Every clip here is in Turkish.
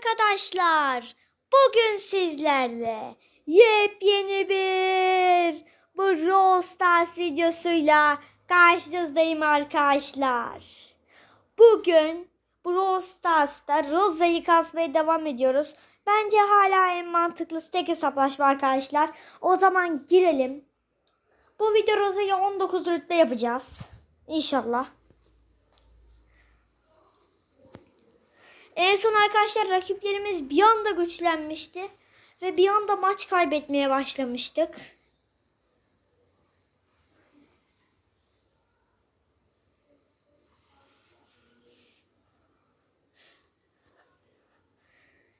arkadaşlar. Bugün sizlerle yepyeni bir Brawl Stars videosuyla karşınızdayım arkadaşlar. Bugün Brawl Stars'ta Rosa'yı kasmaya devam ediyoruz. Bence hala en mantıklısı tek hesaplaşma arkadaşlar. O zaman girelim. Bu video Rosa'yı 19 rütbe yapacağız. İnşallah. En son arkadaşlar rakiplerimiz bir anda güçlenmişti. Ve bir anda maç kaybetmeye başlamıştık.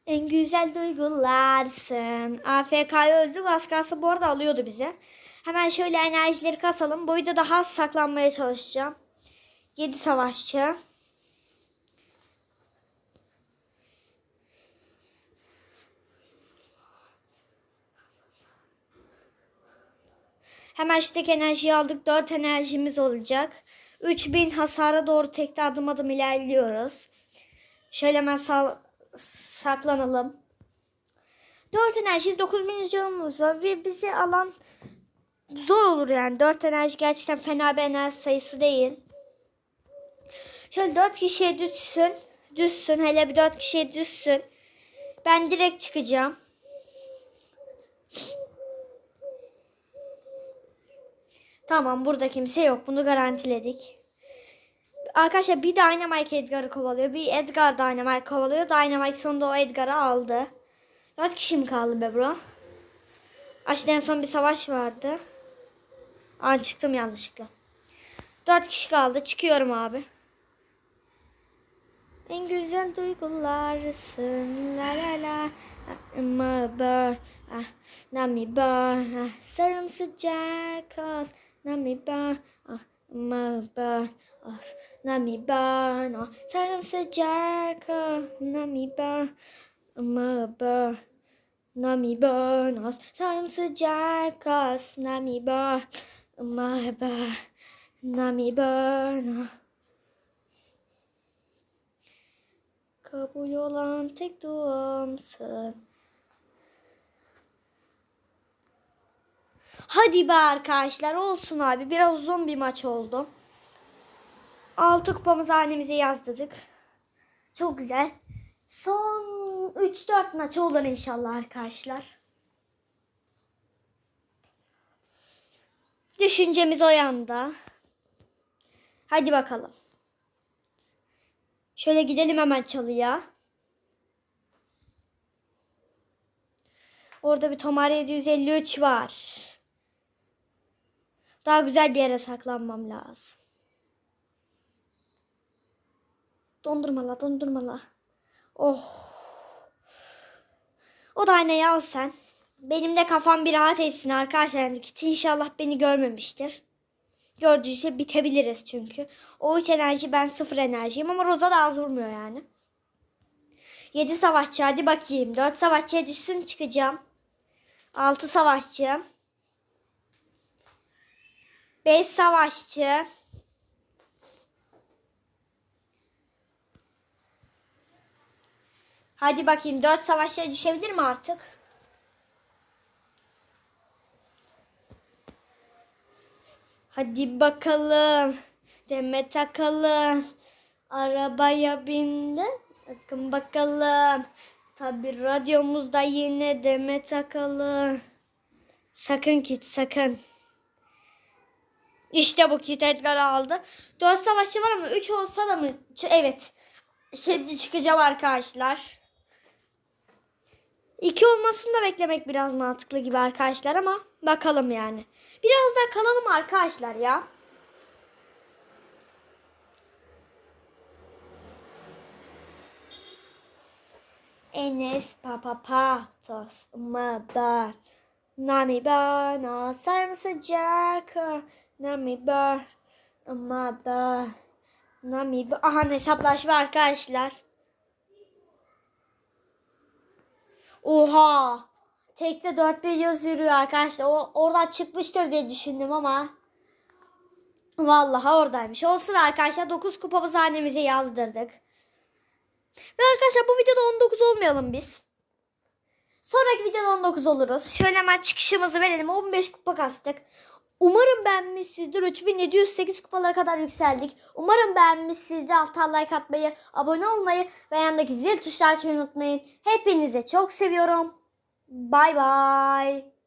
En güzel duygularsın. AFK'yı öldürdük. Az kalsın bu arada alıyordu bize. Hemen şöyle enerjileri kasalım. Bu videoda daha saklanmaya çalışacağım. 7 savaşçı. Hemen şu tek enerjiyi aldık. 4 enerjimiz olacak. 3000 hasara doğru tekte adım adım ilerliyoruz. Şöyle hemen sal- saklanalım. 4 enerji 9000 canımız var ve bizi alan zor olur yani. 4 enerji gerçekten fena bir enerji sayısı değil. Şöyle 4 kişiye düşsün. Düşsün. Hele bir 4 kişiye düşsün. Ben direkt çıkacağım. Tamam burada kimse yok. Bunu garantiledik. Arkadaşlar bir Dynamite Edgar'ı kovalıyor. Bir Edgar Dynamite kovalıyor. Dynamite sonunda o Edgar'ı aldı. 4 kişi mi kaldı be bro? Aşağıda en son bir savaş vardı. An çıktım yanlışlıkla. 4 kişi kaldı. Çıkıyorum abi. En güzel duygularsın la la la ama bör ah nami bör ah sarım sıcak az nami bör ah ama bör ah nami bör ah sarım sıcak ah nami bör ama bör nami bör ah sarım sıcak az nami bör ama bör nami bör ah Kabul olan tek duamsın. Hadi be arkadaşlar olsun abi. Biraz uzun bir maç oldu. 6 kupamızı hanemize yazdırdık. Çok güzel. Son 3-4 maç olur inşallah arkadaşlar. Düşüncemiz o yanda. Hadi bakalım. Şöyle gidelim hemen çalıya. Orada bir Tomar 753 var. Daha güzel bir yere saklanmam lazım. Dondurmala dondurmala. Oh. O da aynayı al sen. Benim de kafam bir rahat etsin arkadaşlar. Yani inşallah beni görmemiştir. Gördüyse bitebiliriz çünkü. O 3 enerji ben 0 enerjiyim ama Roza da az vurmuyor yani. 7 savaşçı hadi bakayım. 4 savaşçıya düşsün çıkacağım. 6 savaşçı. 5 savaşçı. Hadi bakayım 4 savaşçıya düşebilir mi artık? Hadi bakalım. Deme takalım. Arabaya bindin. Bakın bakalım. Tabi radyomuzda yine deme takalım. Sakın git sakın. İşte bu kit Edgar aldı. 4 savaşçı var ama 3 olsa da mı? Evet. Şimdi çıkacağım arkadaşlar. 2 olmasını da beklemek biraz mantıklı gibi arkadaşlar ama bakalım yani. Biraz daha kalalım arkadaşlar ya. Enes papa patos maba nami bana sarım sıcak nami bar maba nami ba aha hesaplaşma arkadaşlar. Oha. Tekte 4 bir yürüyor arkadaşlar. O oradan çıkmıştır diye düşündüm ama vallahi oradaymış. Olsun arkadaşlar 9 kupamızı annemize yazdırdık. Ve Arkadaşlar bu videoda 19 olmayalım biz. Sonraki videoda 19 oluruz. Şöyle hemen çıkışımızı verelim. 15 kupa kastık. Umarım beğenmişsinizdir. 3708 kupalara kadar yükseldik. Umarım beğenmişsinizdir. Alttan like atmayı, abone olmayı ve yanındaki zil tuşunu açmayı unutmayın. Hepinize çok seviyorum. Bay bay.